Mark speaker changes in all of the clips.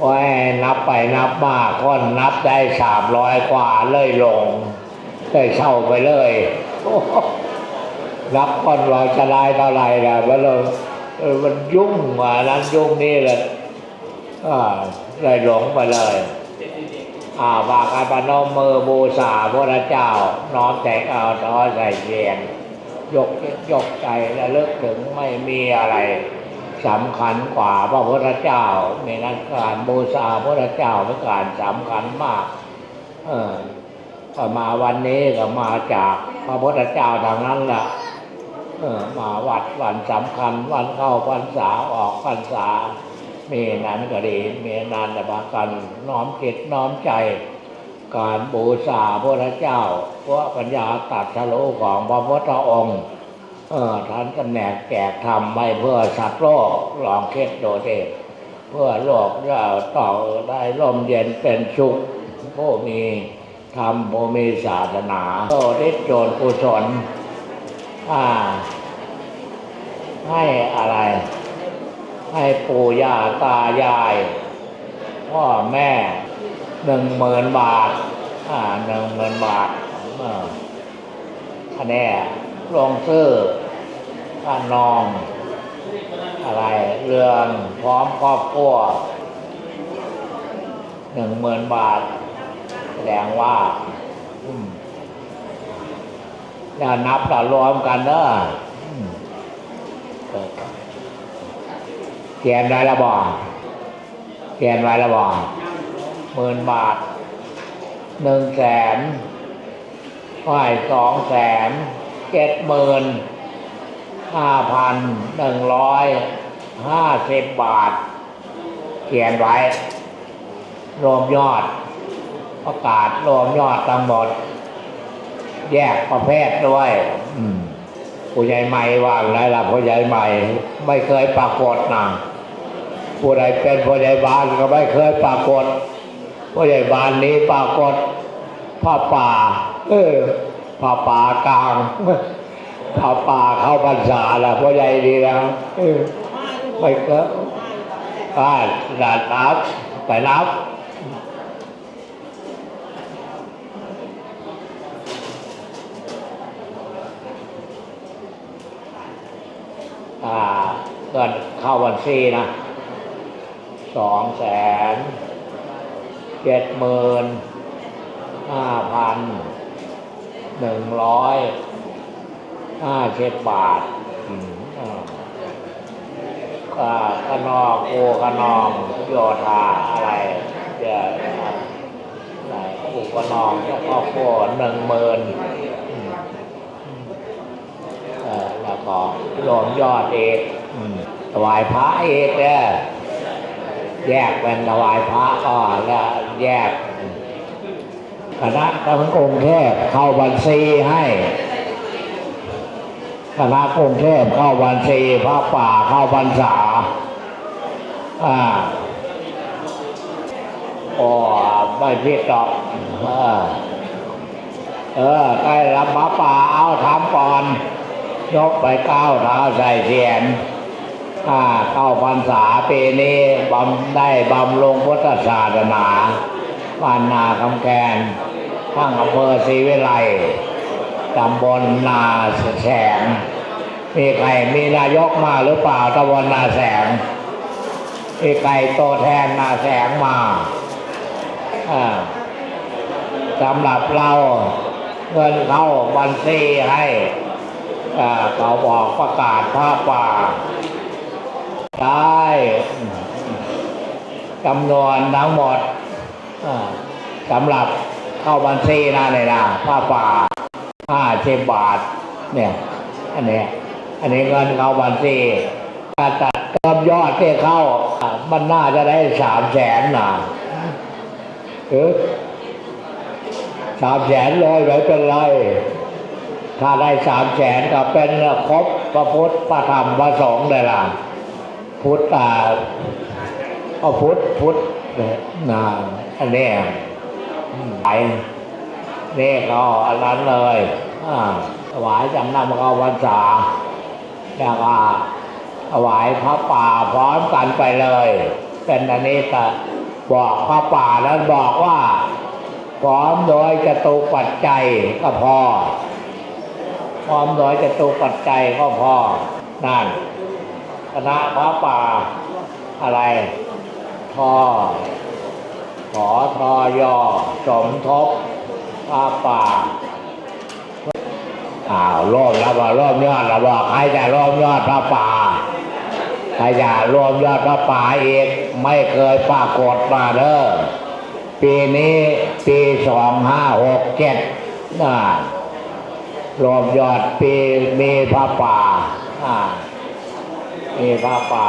Speaker 1: โอ้ยนับไปนับมาคนนับได้สามร้อยกว่าเลยลงเลยเช่าไปเลยนับคนเราจะได้เท่าไรนะมันเลยมันยุ่งว่านั้นยุ่งนี่แหละอ่าเลยหลงไปเลยอ่าบาการปนมมือบูชาพระเจ้า น้อมใจเอาน้อมใส่เยียนยกยกใจและเลิกถึงไม่มีอะไร สำคัญกว่าพระพุทธเจ้ามีนั้นการบูชาพระเจ้าเป็นการสำคัญมาก เออก็มาวันนี้ก็มาจากพระพุทธเจ้าทางนั้นแหละเออมาวัดวันสำคัญวันเข้าพรรษาออกพรรษามีนั้นก็ดีมีนานแต่บากันน้อมจิตน้อมใจ การบูชาพระเจ้าเพราะปัญญาตัดสรู้ของพระพุทธองค์ เออท่านก็แหนกแจกทำไม่เพื่อสัตว์โลกลองคิดโดเดชเพื่อโลกเราต่อได้ร่มเย็นเป็นสุขผู้มีธรรมผู้มีศาสนาโตได้โจรกุศลอ่า ให้อะไร ให้ปู่ย่าตายาย พ่อแม่หนึ่งหมื่นบาท อ่าหนึ่งหมื่นบาทอออันนี้ ลงซื้อค่านอง อะไร เรือนพร้อมครอบครัวหนึ่งหมื่นบาท แสดงว่าอย่านับแต่รวมกันเนอะเขียนไว้ละบอกเขียนไว้ละบอกหมื่นบาทหนึ่งแสนห้อยสองแสน เจ็ดหมื่นห้าพันหนึ่งร้อยห้าสิบบาท เขียนไว้ รวมยอด ประกาศรวมยอดทั้งหมด แยกประเภทด้วยผู้ใหญ่ใหม่ว่างไงล่ะผู้ใหญ่ใหม่ ไม่เคยปรากฏนะผู้ใดเป็นผู้ใหญ่บ้านก็ไม่เคยปรากฏผู้ใหญ่บ้านนี้ปรากฏผ้าป่า เออ ผ้าป่ากลางผ้าป่าเข้าพรรษาละผู้ใหญ่ดีแล้วเออไม่เคยอ่าดัดนับไปนับอ่าเงินเข้าบัญชีนะสองแสนเจ็ดหมื่นห้าพัน หนึ่งร้อยห้าสิบบาทอืมอ่าอ่าขนองโอขนองโยธาอะไรเดี๋ยวอะไรอุขนองแล้วก็โคหนึ่งหมื่นเออแล้วก็รวมยอดเอกถวายพระเอกเนี่ยแยกเป็นถวายพระก็แล้วแยก คณะกรรมกรกรุงเทพเข้าบัญชีให้คณะกรุงเทพเข้าบัญชีพระป่าเข้าพรรษาอ่าโอ้ไม่ผิดหรอกเออเออใกล้รับพระป่าเอาทำก่อน ยกไปก้าเท้าใส่เทียนอ่าเข้าพรรษาปีนี้บำได้บำลงพุทธศาสนาบ้านนาคำแคน ทั้งอำเภอศรีวิไลตำบลนาแสง มีใครมีนายกมาหรือเปล่าตำบลนาแสง มีใครตัวแทนนาแสงมาสำหรับเราเงินเข้าบัญชีให้เขาบอกประกาศผ้าป่า ได้จำนวนทั้งหมดสำหรับ เข้าบัญชีนะเนี่ยนะผ้าป่าห้าสิบบาท เนี่ย อันนี้ อันนี้เงินเข้าบัญชีถ้าตัดเติมยอดที่เข้า มันน่าจะได้สามแสนนะเออสามแสนเลยไม่เป็นไร ถ้าได้สามแสนก็เป็นครบพระพุทธพระธรรมพระสงฆ์เลยล่ะพุทธอ่าอพุทธพุทธเนี่ยนะอันนี้ ไปนี่ก็อันนั้นเลยอถวายจำนำเข้าพรรษาแล้วก็ถวายพระป่าพร้อมกันไปเลย เป็นอันนี้ก็บอกพระป่านั้นบอกว่าพร้อมโดยจตุปัจจัยก็พอ พร้อมโดยจตุปัจจัยก็พอ นั่นคณะพระป่าอะไรทอ ขอทอยอสมทบพระป่าอ้าวร่วมแล้วว่าร่วมยอดแล้วบอกใครจะร่วมยอดพระป่าใครจะร่วมยอดพระป่าอีกไม่เคยปรากฏมาเด้อปีนี้ปีสองห้าหกเจ็ดน่ะรวมยอดปีมีพระป่าอ่ามีพระป่า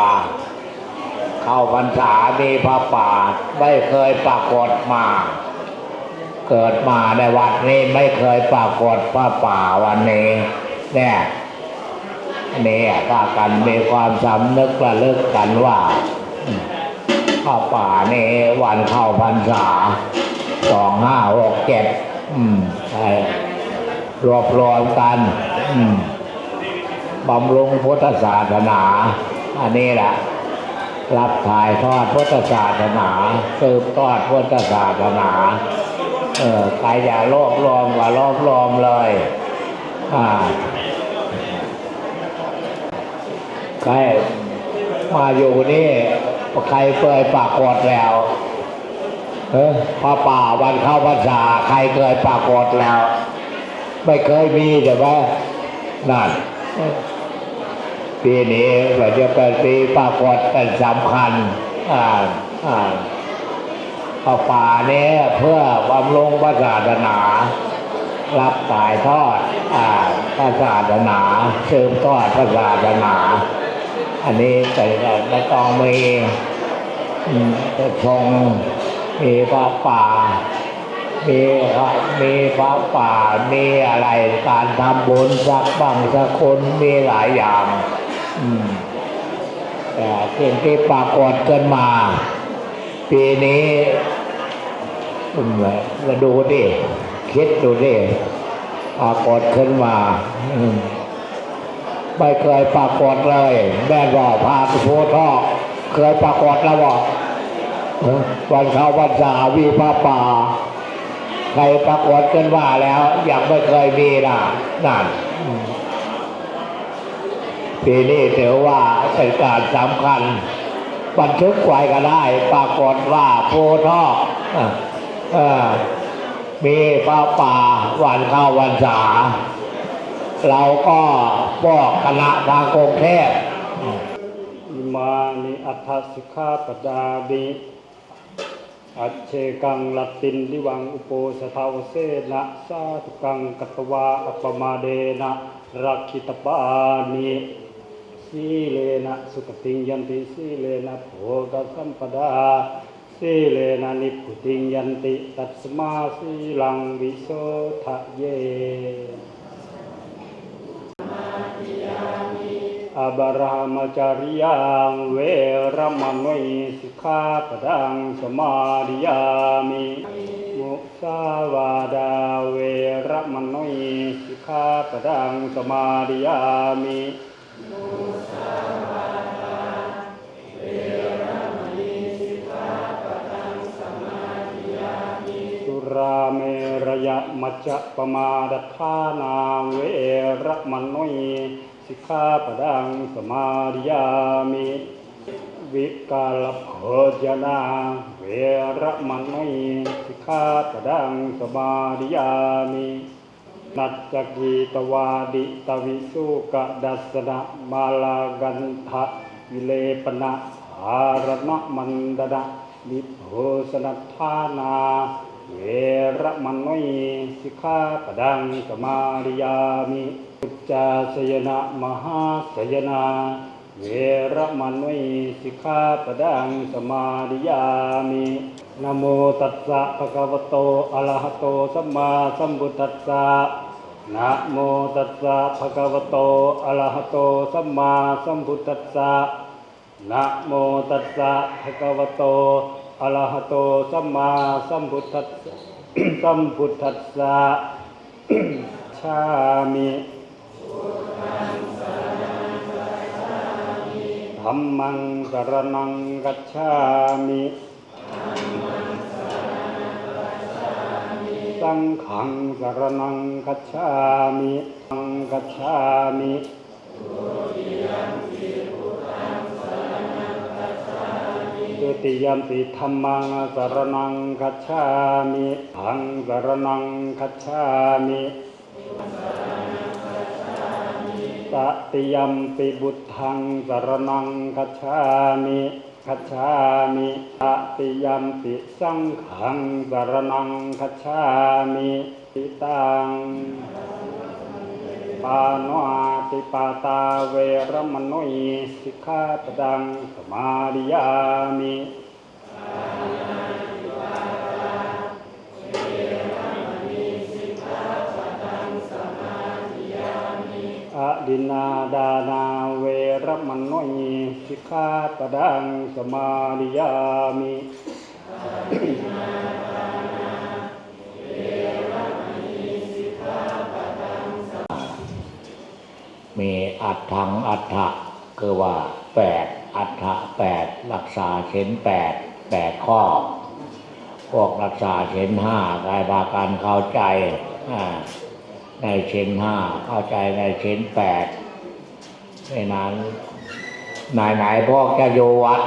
Speaker 1: เข้าพรรษามีพระป่าไม่เคยปรากฏมา เกิดมาในวัดนี้ไม่เคยปรากฏพระป่าวันนี้เนี่ยนี่ก็กันมีความสำนึกระลึกกันว่าพระป่านี่วันเข้าพรรษาสองห้าหกเจ็ดอืมใช่รวบรวมกันอืมบำรุงพุทธศาสนา อันนี้แหละ รับถ่ายทอดพุทธศาสนาสืบทอดพุทธศาสนาเออใครอย่าโลภรวมว่าโลภรวมเลยอ่าใครมาอยู่นี่ใครเคยปรากฏแล้วเออพระป่าวันเข้าพรรษาใครเคยปรากฏแล้ว ไม่เคยมีใช่ไหมนั่น ปีนี้เราจะเป็นปีปรากฏเป็นสำคัญอ่าอ่าพระป่านี้เพื่อบำรุงพระศาสนา รับสายทอดอ่าพระศาสนาสืบทอดพระศาสนา อันนี้แต่ไม่ต้องมีมจะทรงมีพระป่ามีมีพระป่ามีอะไรการทำบุญสักบังสักคนมีหลายอย่าง สิ่งที่ปรากฏขึ้นมา ปีนี้มาดูดิคิดดูดิปรากฏขึ้นมาไม่เคยปรากฏเลย แม่บอกพาไปโพทอเคยปรากฏแล้วบอกวันเข้าวันสาวีพระป่าใครปรากฏขึ้นมาแล้วยังไม่เคยมีนะนั่น ปีนี้ถือว่าเป็นการสำคัญ บันทึกไว้ก็ได้ ปรากฏว่าโพธิ์ทอกมีพระป่าวันเข้าวันษา เราก็บอกคณะทางกรุงเทพ
Speaker 2: อิมานิอัฏฐสิกขาปดาบิอัจเชกังลัตินดิวังอุโปสถาวเสนะสาธุกังกัตวาอัปปมาเดนะรักขิตปานิ สีเลนะสุขติงยันติสีเลนะโภกสัมปดาสีเลนะนิพพุติงยันติตัสมาสีลังวิโสทะเยอบรามจาริยังเวรมณีสิกขาปดังสมาดิยามิมุสาวาดาเวรมณีสิกขาปดังสมาดิยามิ ราเมรยมัจจปมาดทานาเวรมณีสิกขาปดังสมาดิยามิวิกาลโภจนาเวรมณีสิกขาปดังสมาดิยามิ นัจจกีตวาดิตวิสุกดัสนะมาลากันทะวิเลปนะภารณมันดนะนิโพสนัทธานา เวรมณีสิกขาปดังสมาริยามิอุจจาสยนะมหาสยนาเวรมณีสิกขาปดังสมาริยามิ นะโมตัสสะภะคะวะโตอะระหะโตสัมมาสัมพุทธัสสะนะโมตัสสะภะคะวะโตอะระหะโตสัมมาสัมพุทธัสสะนะโมตัสสะภะคะวะโตอะระหะโตสัมมาสัมพุทธัสสะสัมพุทธัสสะชามิธัมมังสรณังกัจฉามิ สังขังสารนังกัจฉามิสังกัจฉามิตุติยมปิธรรมังสารนังกัจฉามิหังสรนังกัจฉามิตติยมปิบุตทังสารนังกัจฉามิ คัจฉามิตติยมปิสังฆังสรณังคัจฉามิติตังปาโนอาติปาตาเวรมโนยสิกขาปดังสมาดิยามิอดินาดานาเวรมโนย สิกขาปดังสมาดิยามิ
Speaker 1: มีอัฏฐังอัฏฐะคือว่าแปดอัฏฐะแปดรักษาเช่นแปดแปดข้อ พวกรักษาเช่นห้ากายพาการเข้าใจในเช่นห้าเข้าใจในเช่นแปดในนั้น ไหนไหนพวกจะอยู่วัด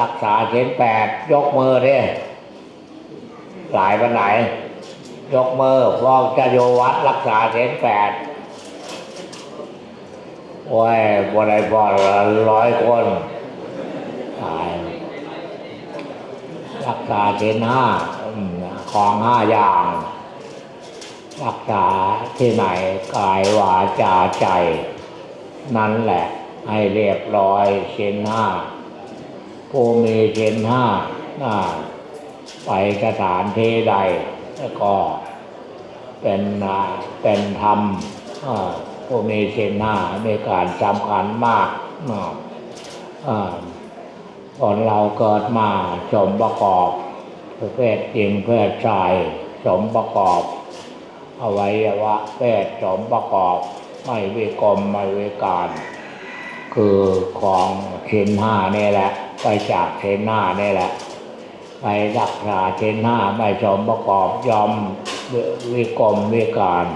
Speaker 1: รักษาเช่นแปดยกมือเด้หลายวันไหน ยกมือพวกจะอยู่วัด รักษาเช่นแปดโอ้ยบนไอ้บอลร้อยคนตายรักษาเจนห้าของห้าอย่างรักษาที่ไหนกายวาจาใจ นั่นแหละ ให้เรียบร้อยเชนห้าผู้มีเชนห้าน่าไปสถานที่ใดแล้วก็เป็นอ่าเป็นธรรมผู้มีเชนหน้ามีการสำคัญมากอ่าอ่าคนเราเกิดมาสมประกอบเพศหญิงเพศชายสมประกอบอวัยวะเพศสมประกอบ ไม่วิกรมไม่วิการ คือของเชนห้านี่แหละ ไปจากเชนห้านี่แหละ ไปรักษาเชนห้าไม่สมประกอบยอมวิวิกรมวิการ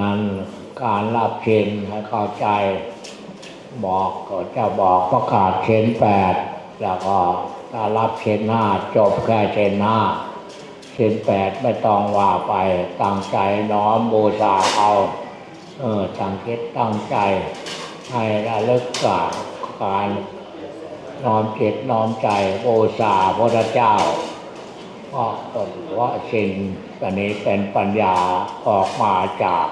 Speaker 1: นั้นการรับเชนให้เข้าใจ บอกก็จะบอกประกาศเชนแปดแล้วก็ ถ้ารับเชนห้าจบแค่เชนห้าเชนแปดไม่ต้องว่าไปตั้งใจน้อมบูชาเอาเออตั้งคิดตั้งใจ ให้ระลึกกาการน้อมจิตน้อมใจบูชาพระเจ้าเพราะตนว่าสิ่งอันนี้เป็นปัญญาออกมาจาก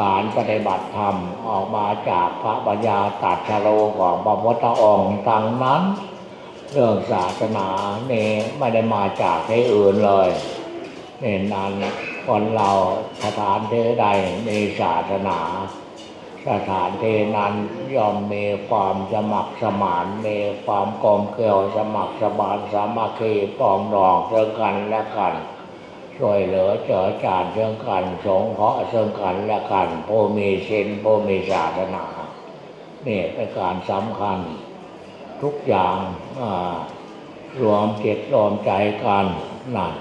Speaker 1: การปฏิบัติธรรมออกมาจากพระปัญญาตัดชโลของพระพุทธองค์ทั้งนั้น เรื่องศาสนาเนี่ไม่ได้มาจากที่อื่นเลยเนี่ยนั้นคนเราสถานที่ใดมีศาสนา สถานที่นั้นย่อมมีความสมัครสมานมีความกลมเกลียวสมัครสมานสามัคคีปองดองซึ่งกันและกันช่วยเหลือเจอจานซึ่งกันสงเคราะห์ซึ่งกันและกันผู้มีศีลผู้มีศาสนานี่เป็นการสำคัญ ทุกอย่างรวมเจตรวมใจกันนั่น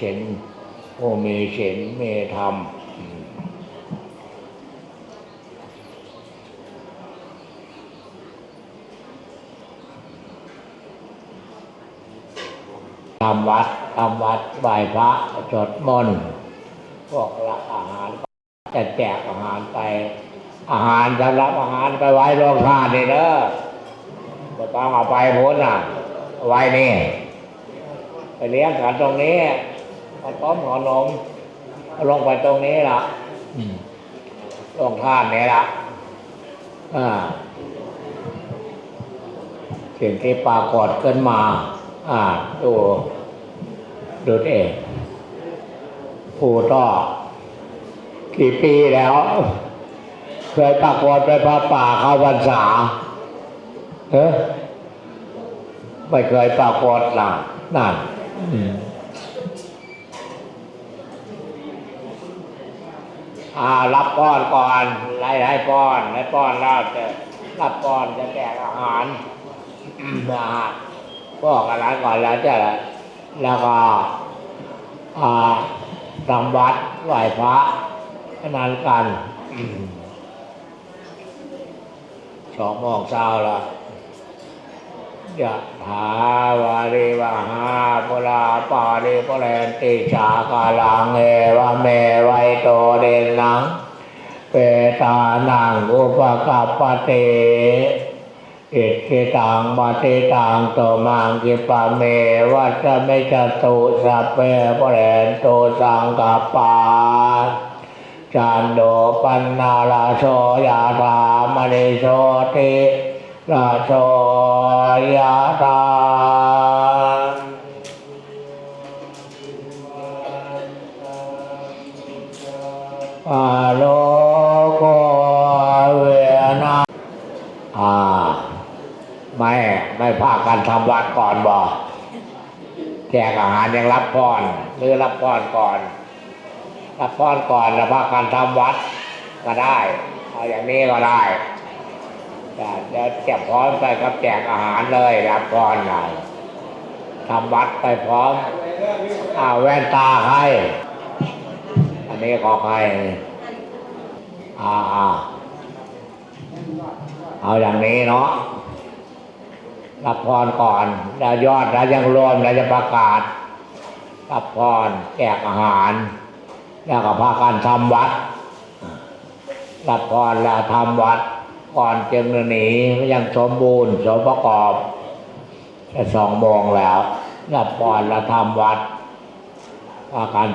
Speaker 1: ศีลผู้มีศีลมีธรรมทำวัดทำวัดไหว้พระสวดมนต์พวกรับอาหารจะแจกอาหารไป อาหารสำหรับอาหารไปไว้โรงทานนี่เด้อ ไม่ต้องเอาไปพ้นอะเอาไว้นี่ไปเลี้ยงกันตรงนี้ข้าวต้มขนมเอาลงไปตรงนี้ล่ะอืมโรงทานนี่ล่ะอ่าสิ่งที่ปรากฏขึ้นมา อ่าดูดูเองผู้ต่อกี่ปีแล้ว เคยปรากฏไปพระป่าเข้าพรรษา เฮ้ไม่เคยปรากฏล่ะนั่นอ่ารับป้อนก่อนไล่ให้ป้อนให้ป้อนแล้วจะรับก่อนจะแจกอาหารนะฮะพวกอาหารก่อนแล้วจะแล้วก็อ่าทำวัดไหว้พระนั้นกันสองโมงเช้าละ ยะถาวาริวหาปุราปาริปุเรนติชากาลังเอวะเมไวโตเดนังเปตานังอุปกัปปเตอิทิตังปฏิตังโตมังกิปะเมวัจเมจตุสัพเพปุเรนโตสังกปปาจันโดปันนาลาโชยาธามณิโชติ ลาโชยาธาปาโลโกเวนะอ่า ไม่ ไม่พากันทำวัดก่อนบ่แจกอาหารยังรับพรหรือรับพรก่อน รับพรก่อนแล้วพากันทำวัดก็ได้ เอาอย่างนี้ก็ได้ แต่เดี๋ยวเก็บพร้อมไปกับแจกอาหารเลยรับพรหน่อยทำวัดไปพร้อมอาแว่นตาใครอันนี้ขอใครอ่าอ่าเอาอย่างนี้เนาะรับพรก่อนแล้วยอดแล้วยังรวมแล้วจะประกาศรับพรแจกอาหาร แล้วก็พากันทำวัดรับพรแล้วทำวัด ก่อนจึงหนียังสมบูรณ์สมประกอบแค่สองโมงแล้วนับปอนเราทำวัดอาการ